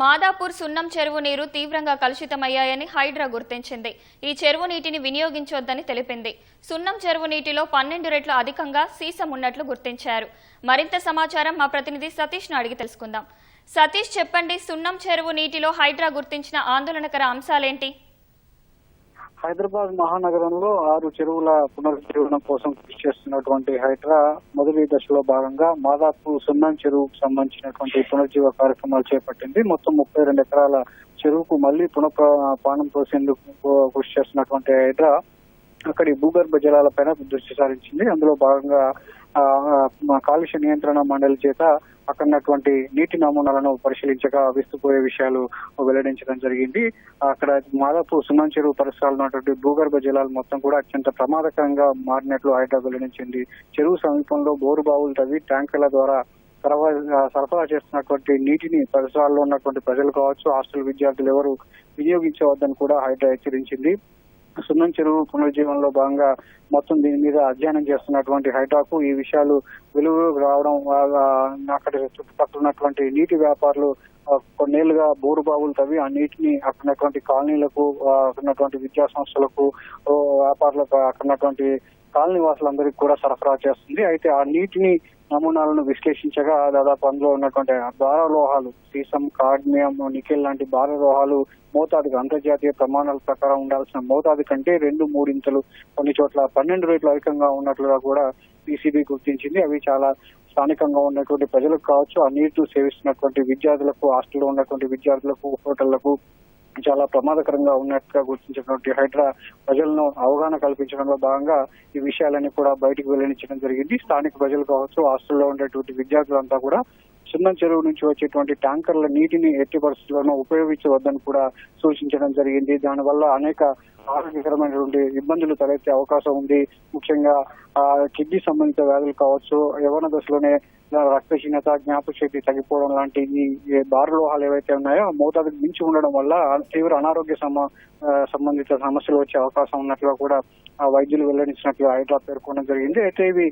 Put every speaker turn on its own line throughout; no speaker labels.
మాదాపూర్ సున్నం చెరువు నీరు తీవ్రంగా కలుషితమయ్యాయని హైడ్రా గుర్తించింది. ఈ చెరువు నీటిని వినియోగించొద్దని తెలిపింది. సున్నం చెరువు నీటిలో పన్నెండు రెట్లు అధికంగా సీసం ఉన్నట్లు గుర్తించారు. మరింత సమాచారం మా ప్రతినిధి సతీష్ను అడిగి తెలుసుకుందాం. సతీష్ చెప్పండి సున్నం చెరువు నీటిలో హైడ్రా గుర్తించిన ఆందోళనకర అంశాలేంటి?
హైదరాబాద్ మహానగరంలో ఆరు చెరువుల పునరుజ్జీవనం కోసం కృషి చేస్తున్నటువంటి హైడ్రా మొదటి దశలో భాగంగా మాదాపు సున్నాం చెరువుకు సంబంధించినటువంటి పునరుజ్జీవ కార్యక్రమాలు చేపట్టింది. మొత్తం ముప్పై రెండు ఎకరాల చెరువుకు మళ్ళీ పునఃపానం పోసేందుకు కృషి చేస్తున్నటువంటి హైడ్రా అక్కడి భూగర్భ జలాలపైన దృష్టి సారించింది. అందులో భాగంగా కాలుష్య నియంత్రణ మండలి చేత అక్కడున్నటువంటి నీటి నమూనాలను పరిశీలించగా విస్తుపోయే విషయాలు వెల్లడించడం జరిగింది. అక్కడ మాదాపు సున్నం చెరువు పరిసరాలు ఉన్నటువంటి భూగర్భ జలాలు మొత్తం కూడా అత్యంత ప్రమాదకరంగా మారినట్లు హైడ్రా వెల్లడించింది. చెరువు సమీపంలో బోరు బావులు తవ్వి ట్యాంకర్ల ద్వారా సరఫరా సరఫరా చేస్తున్నటువంటి నీటిని పరిసరాల్లో ఉన్నటువంటి ప్రజలు కావచ్చు హాస్టల్ విద్యార్థులు ఎవరు వినియోగించవద్దని కూడా హైడ్రా హెచ్చరించింది. సున్నం చెరువు పునరుజ్జీవనంలో భాగంగా మొత్తం దీని మీద అధ్యయనం చేస్తున్నటువంటి హైటాకు ఈ విషయాలు వెలుగులోకి రావడం అక్కడ చుట్టుపక్కల ఉన్నటువంటి నీటి వ్యాపారులు కొన్నేళ్ళుగా బోరు బావులు తవ్వి ఆ నీటిని అక్కడున్నటువంటి కాలనీలకు అక్కడ ఉన్నటువంటి విద్యా సంస్థలకు వ్యాపారులకు అక్కడ ఉన్నటువంటి కాలనీ వాసులందరికీ కూడా సరఫరా చేస్తుంది. అయితే ఆ నీటిని నమూనాలను విశ్లేషించగా దాదాపు అందులో ఉన్నటువంటి భార లోహాలు సీసం కాడ్మియం నికెల్ లాంటి భార లోహాలు మోతాదుగా అంతర్జాతీయ ప్రమాణాల ప్రకారం ఉండాల్సిన మోతాదు కంటే రెండు మూడింతలు కొన్ని చోట్ల పన్నెండు రేట్లు అధికంగా ఉన్నట్లుగా కూడా పీసీబీ గుర్తించింది. అవి చాలా స్థానికంగా ఉన్నటువంటి ప్రజలకు కావచ్చు ఆ నీరు సేవిస్తున్నటువంటి విద్యార్థులకు హాస్టల్లో ఉన్నటువంటి విద్యార్థులకు హోటళ్ళకు చాలా ప్రమాదకరంగా ఉన్నట్టుగా గుర్తించినటువంటి హైడ్రా ప్రజలను అవగాహన కల్పించడంలో భాగంగా ఈ విషయాలన్నీ కూడా బయటకు వెల్లడించడం జరిగింది. స్థానిక ప్రజలు కావచ్చు హాస్టల్లో ఉండేటువంటి విద్యార్థులంతా కూడా సున్నం చెరువు నుంచి వచ్చేటువంటి ట్యాంకర్ల నీటిని ఎట్టి పరిస్థితుల్లోనూ ఉపయోగించవద్దని కూడా సూచించడం జరిగింది. దానివల్ల అనేక ఆరోగ్యకరమైనటువంటి ఇబ్బందులు తలెత్తే అవకాశం ఉంది. ముఖ్యంగా ఆ కిడ్నీ సంబంధిత వ్యాధులు కావచ్చు యవన దశలోనే రక్తహీనత జ్ఞాపశక్తి తగ్గిపోవడం లాంటి ఈ భార లోహాలు ఏవైతే ఉన్నాయో మోతాదుకు మించి ఉండడం వల్ల తీవ్ర అనారోగ్య సమ సంబంధిత సమస్యలు వచ్చే అవకాశం ఉన్నట్లుగా కూడా ఆ వైద్యులు వెల్లడించినట్లు హైడ్రా పేర్కొనడం జరిగింది. అయితే ఇవి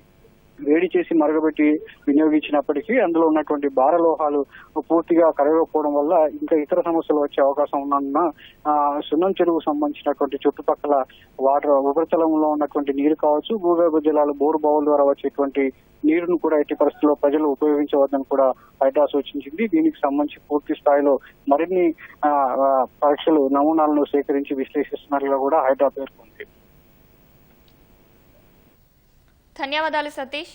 వేడి చేసి మరగబెట్టి వినియోగించినప్పటికీ అందులో ఉన్నటువంటి భార లోహాలు పూర్తిగా కరగకపోవడం వల్ల ఇంకా ఇతర సమస్యలు వచ్చే అవకాశం ఉన్నందున సున్నం చెరువుకు సంబంధించినటువంటి చుట్టుపక్కల వాటర్ ఉపరితలంలో ఉన్నటువంటి నీరు కావచ్చు భూగర్భ జలాలు బోరు బావుల ద్వారా వచ్చేటువంటి నీరును కూడా ఎట్టి పరిస్థితుల్లో ప్రజలు ఉపయోగించవద్దని కూడా హైడ్రా సూచించింది. దీనికి సంబంధించి పూర్తి స్థాయిలో మరిన్ని పరీక్షలు నమూనాలను సేకరించి విశ్లేషిస్తున్నట్లుగా కూడా హైడ్రా పేర్కొంది.
ధన్యవాదాలు సతీష్.